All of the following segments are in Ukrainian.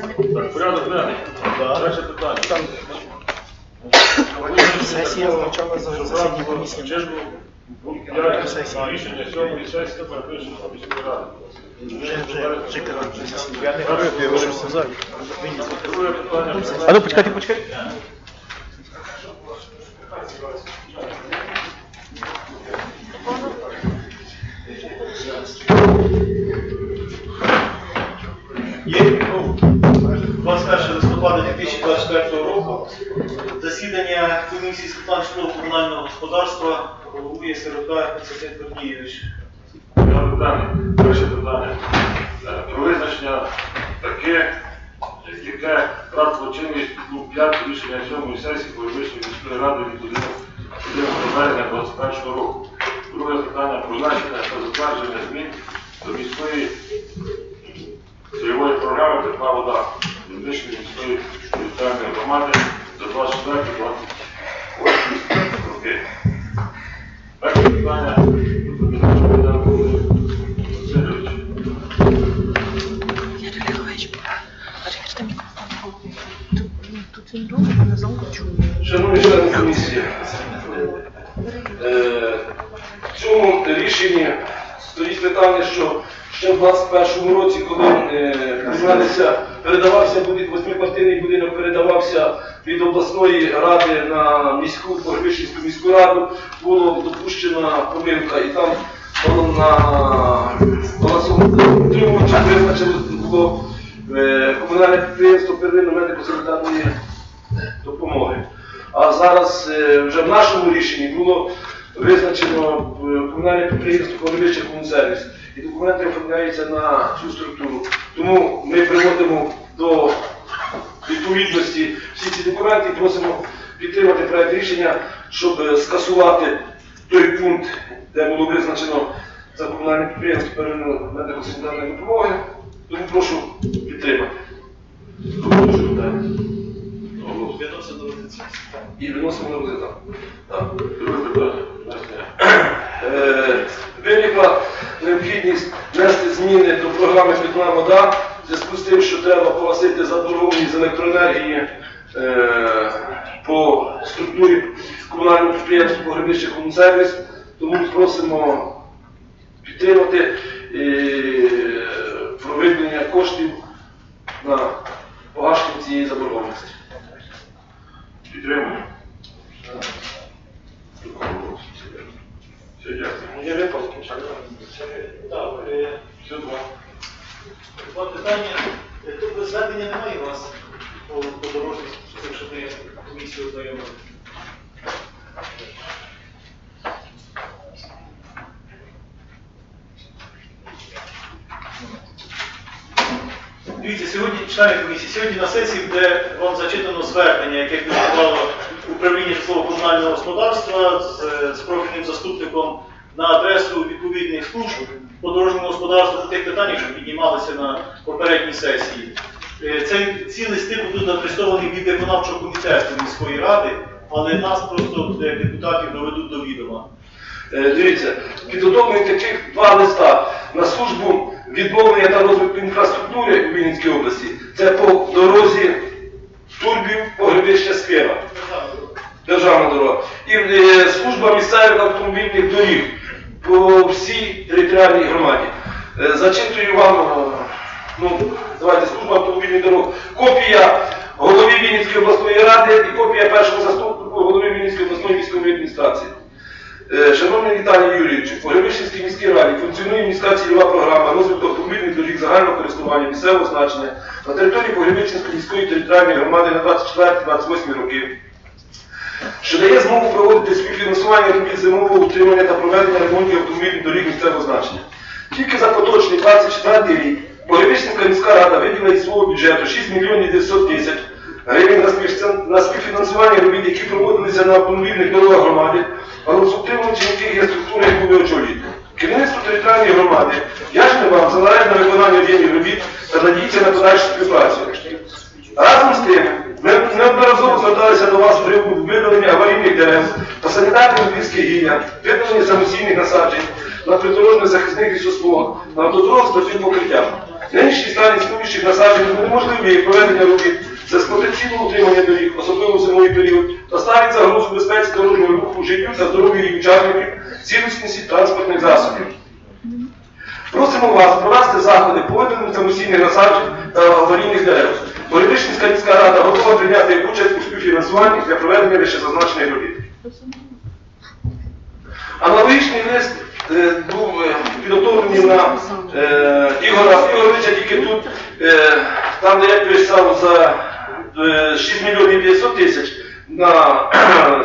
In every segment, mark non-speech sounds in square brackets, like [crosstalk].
Так, порядок денний. Перше питання. Сесія означала за засідання комісії. Чергу п'ять на рішення сьомої сесії перепишемо міської ради. Вже, вже, вже керівник засідання. Я не говорив, я говорив сказати. Друге питання. А ну почекайте, почекайте. Є ну, 21 листопада 2024 року засідання комісії з питань житлово-комунального господарства головує Сирота Константин Корнієвич. Перше питання. Е, Про визначення таке, яке втратило чинність у 5 рішення сьомої сесії Політичної міської ради від 1 березня 2021 року. Друге питання про значення та затвердження змін до міської цільової програми «Питна вода» Медичної міської територіальної громади за 24 28 роки. Перше питання. Шановні члени комісії, е, в цьому рішенні стоїть питання, що ще в 21 році, коли е, передавався восьмиквартирний будинок передавався від обласної ради на міську Погребищенську міську раду, було допущена помилка і там на балансовому утримувачі визначено було е, комунальне підприємство первинної медико-санітарної допомоги. А зараз е, вже в нашому рішенні було визначено е, комунальне підприємство Погребище Комунсервіс. І документи оформляються на цю структуру. Тому ми приводимо до відповідності всі ці документи і просимо підтримати проект рішення, щоб скасувати той пункт, де було визначено за комунальне підприємство первинної медико-санітарної допомоги. Тому прошу підтримати. Прошу Відносимо до цього. І виносимо на розгляд. Так. Друге питання. Е, Виникла необхідність внести зміни до програми Питна вода в зв'язку з тим, що треба погасити заборгованість з електроенергії е, по структурі комунального підприємства Погребище Комунсервіс. Тому просимо підтримати е, про виділення коштів на погашення цієї заборгованості. Підтримуємо. Все? Так, е, Все, два. питання. Е, Тут зведення немає у вас по подорожній, щоб ми комісію ознайомили. Дивіться, сьогодні, члени комісії, сьогодні на сесії буде вам зачитано звернення, яке підготувало управління житлово-комунального господарства з, з профільним заступником на адресу відповідних служб по дорожньому господарству по тих питаннях, що піднімалися на попередній сесії. Е, Це, ці листи будуть адресовані від виконавчого комітету міської ради, але нас просто депутатів доведуть до відома. Е, Дивіться, підготовлені таких два листа на службу відновлення та розвитку інфраструктури у Вінницькій області. Це по дорозі Турбів, Погребище Скива, державна дорога. І е, служба місцевих автомобільних доріг по всій територіальній громаді. Е, Зачитую вам, е, ну, давайте, служба автомобільних дорог. Копія голові Вінницької обласної ради і копія першого заступника голови Вінницької обласної військової адміністрації. Е, Шановний Віталій Юрійович, у Гребищенській міській раді функціонує міська цільова програма розвитку автомобільних доріг загального користування місцевого значення на території Погребищенської міської територіальної громади на 24-28 роки, що дає змогу проводити співфінансування робіт зимового утримання та проведення ремонтів автомобільних доріг місцевого значення. Тільки за поточний 24 рік Погребищенська міська рада виділила із свого бюджету 6 мільйонів 900 тисяч гривень на співфінансування робіт, які проводилися на автомобільних дорогах громади, балансоутримувачі яких є структури, яку ви очолюєте. Керівництво територіальної громади ясне вам за належне виконання об'ємів робіт та надіється на подальшу співпрацю. Разом з тим, ми неодноразово зверталися до вас з приводу видалення аварійних дерев та санітарних обрізки гілля, видалення самостійних насаджень на придорожних захисних лісосмугах, на автодорогах з покриттям. Нинішній стан існуючих насаджень не унеможливлює проведення робіт з експлуатаційного утримання доріг, особливо в зимовий період, та ставить загрозу безпеці дорожнього руху, життю та здоров'ю учасників, цілісності транспортних засобів. Просимо вас провести заходи по видаленню самостійних насаджень та аварійних дерев. Городищенська міська рада готова прийняти участь у співфінансуванні для проведення вищезазначених робіт. Аналогічний лист е, був е, підготовлений на е, Ігора Ігоровича, тільки тут, е, там де я писав за е, 6 мільйонів 500 тисяч на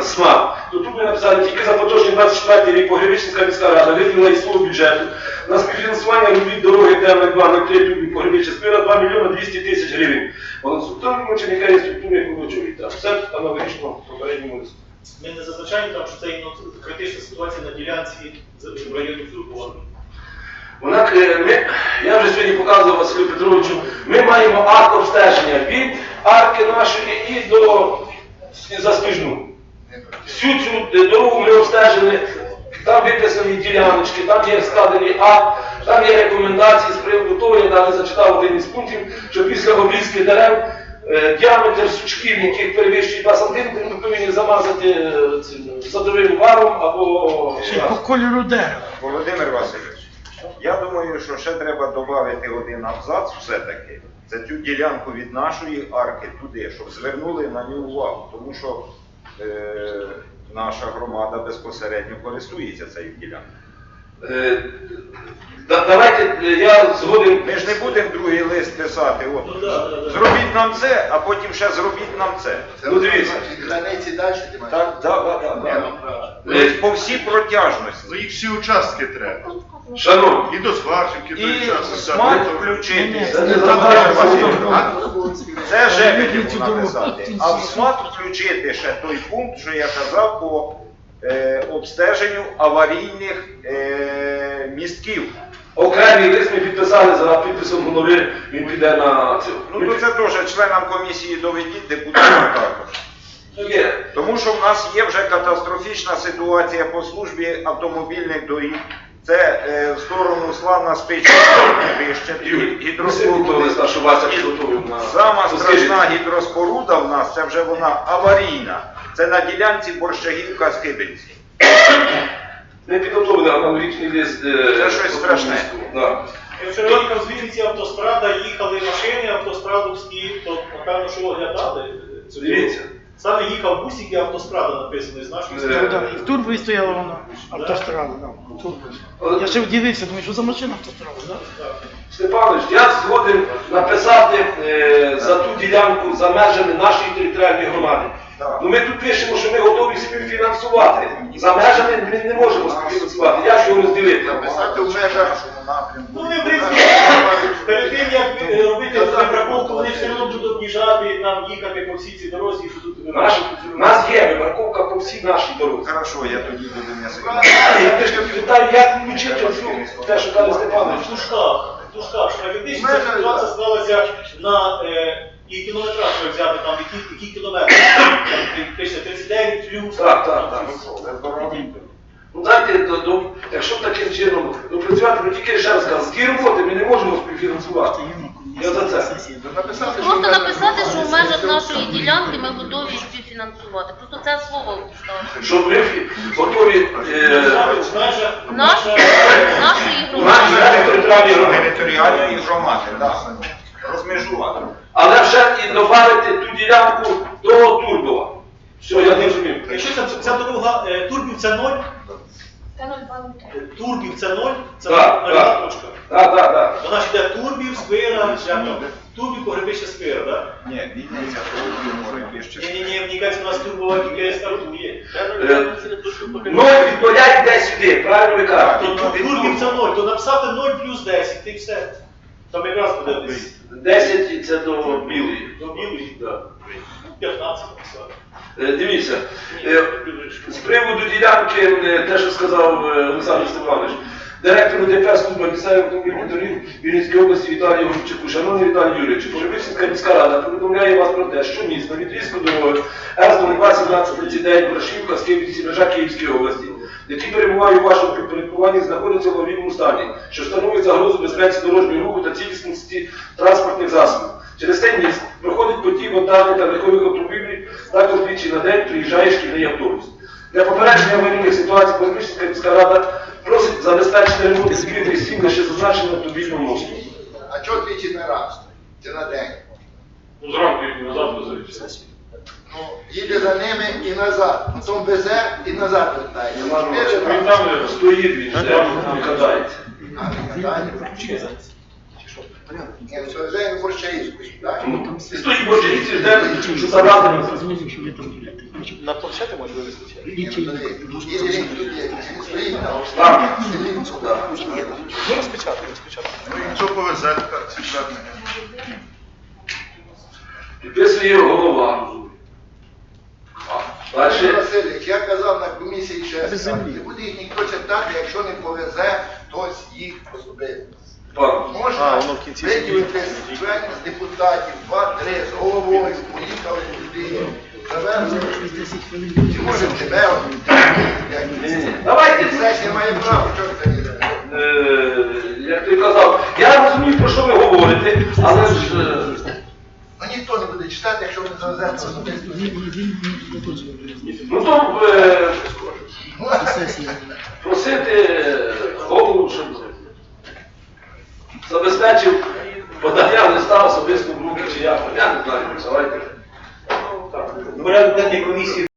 [clears throat] СМАП, то тут ми написали тільки за поточний 24 рік Погребичницька міська рада виділила із свого бюджету на співфінансування робіт дороги ТМ 2 на 3 Погребича спира 2 мільйони 200 тисяч гривень. Балансутові моченика є структури виконуючої. Все аналогічно попередньому листу. Ми не зазначаємо там, що це іменно критична ситуація на ділянці в районі Турбова. Вона, ми, я вже сьогодні показував Василю Петровичу, ми маємо арк обстеження від арки нашої і до заспіжну. Всю цю дорогу ми обстежили, там виписані діляночки, там є складений акт, там є рекомендації з приводу того, я навіть зачитав один із пунктів, що після обрізки дерев е, діаметр сучків, яких перевищує 2 см, ми повинні замазати е, садовим варом або по кольору дерева. Володимир Васильович, я думаю, що ще треба додати один абзац все-таки. Це цю ділянку від нашої арки туди, щоб звернули на нього увагу, тому що е, наша громада безпосередньо користується цією ділянкою. Е, да- Давайте е, я згоден. Ми ж не будемо другий лист писати, Ну, да, да, да. зробіть нам це, а потім ще зробіть нам це. Ну дивіться. Границі далі немає. Так, да, да, да, да. Тобто по всій протяжності. Ну їх всі участки треба. Шановні, І до Сварченки, до І участки. смак включити. це не Володимир Це написати. А в СМАТ включити ще той пункт, що я казав по е, обстеженню аварійних е, містків. Окремий лист ми підписали за підписом голови, він піде на цю. Ну то це теж членам комісії доведіть, депутатам також. Тому що в нас є вже катастрофічна ситуація по службі автомобільних доріг. Це е, в сторону Славна гідроспоруди. Сама страшна гідроспоруда в нас, це вже вона аварійна. Це на ділянці Борщагівка Скибинці. Ми підготовили аналогічний лист. е, Це щось страшне. Да. Я вчора їхав з Вінниці автострада, їхали машини автострадовські, то напевно, що оглядали цю. Дивіться. Саме їхав бусик і автострада написаний з нашої Е, сторони. Да, І в Турбі стояла вона, автострада. да. Я ще вдивився, думаю, що за машина автострада. Так. Степанович, я згоден написати е, за ту ділянку за межами нашої територіальної громади. Ну ми тут пишемо, що ми готові співфінансувати. За межами ми не можемо співфінансувати. Як його розділити? Написати в межах. Ну, вони, в принципі, перед тим, як е, робити вибраковку, вони все одно будуть об'їжджати, нам їхати по всій цій дорозі, що тут у нас є вибраковка по всій нашій дорозі. Хорошо, я тоді буду м'ясо. Я теж питаю, як включити те, що каже Степанович. в тушках, в тушках, що ця ситуація склалася на е, і кілометраж ви взяти, там які, які кілометри, там пише 39 плюс. Так, так, так. Ну дайте, до, до, якщо таким чином ну, працювати, ми тільки ще раз кажу, з ті роботи ми не можемо співфінансувати. Я за це. Написати, Просто написати, що в межах нашої ділянки ми готові співфінансувати. Просто це слово вставити. Щоб ми готові е, наша, Наш, нашої наші громади. територіальні громади. Територіальної громади, так. Розмежувати. Але вже і додати ту ділянку до Турбова. Все, я не розумів. якщо ця, ця дорога, е, Турбів це 0, Турбів це 0, це Так, точка. Так, так, так. Вона ж йде Турбів, Спира, як Турбів, Погребище, Спира, так? Ні, Вінниця, Турбів, може ще. Ні-ні-ні, мені кажеться, у нас Турбова тільки стартує. Е, Ноль від нуля йде сюди, правильно ви То кажете? Турбів це 0, то написати 0 плюс 10, і все. Там якраз буде десь 10 це до білої. до білої, Да. ну, 15 написати. Е, Дивіться, е, з приводу ділянки, е, те, що сказав е, Олександр Степанович, директору ДП служби місцевих автомобільних доріг Вінницької області Віталію Горчаку, шановний Віталій Юрійович, Поживицька міська рада повідомляє вас про те, що місто відрізку дороги С-02-1739 Ворошівка, Скибівці, межа Київської області, які перебувають у вашому підпорядкуванні, знаходяться в аварійному стані, що становить загрозу безпеці дорожнього руху та цілісності транспортних засобів. Через цей міст проходить потік вантажних та легкових автомобілів, також двічі на день приїжджає шкільний автобус. Для попередження аварійних ситуацій Козмічська міська рада просить забезпечити ремонт збірних сім лише зазначеним автомобільним мостом. А чого двічі не раз? Чи на день? Ну, зранку і назад везуть. Ну, їде за ними і назад. Потім везе і назад. Чотири Він там е, Стоїть він, не катається. Ну, стоїть божиці, жде, що забрати на На може там. Сюди. Ну, розпечатати, розпечатати. Ну, якщо повезе, так ці звернення. Підписує голова. Василь Далі. Васильович, я казав на комісії ще раз, не буде їх ніхто читати, якщо не повезе хтось їх особисто. Можна виділити членів з депутатів, два-три з головою, поїхали туди, завезли. Чи може тебе? Давайте. Сесія має право, що це не як ти казав, я розумію, про що ви говорите, але ж е, ніхто не буде читати, якщо не завезете особисто. ну то е, просити голову, щоб забезпечив подання листа особисто в руки чи як. Я не знаю, давайте. Порядок денний комісії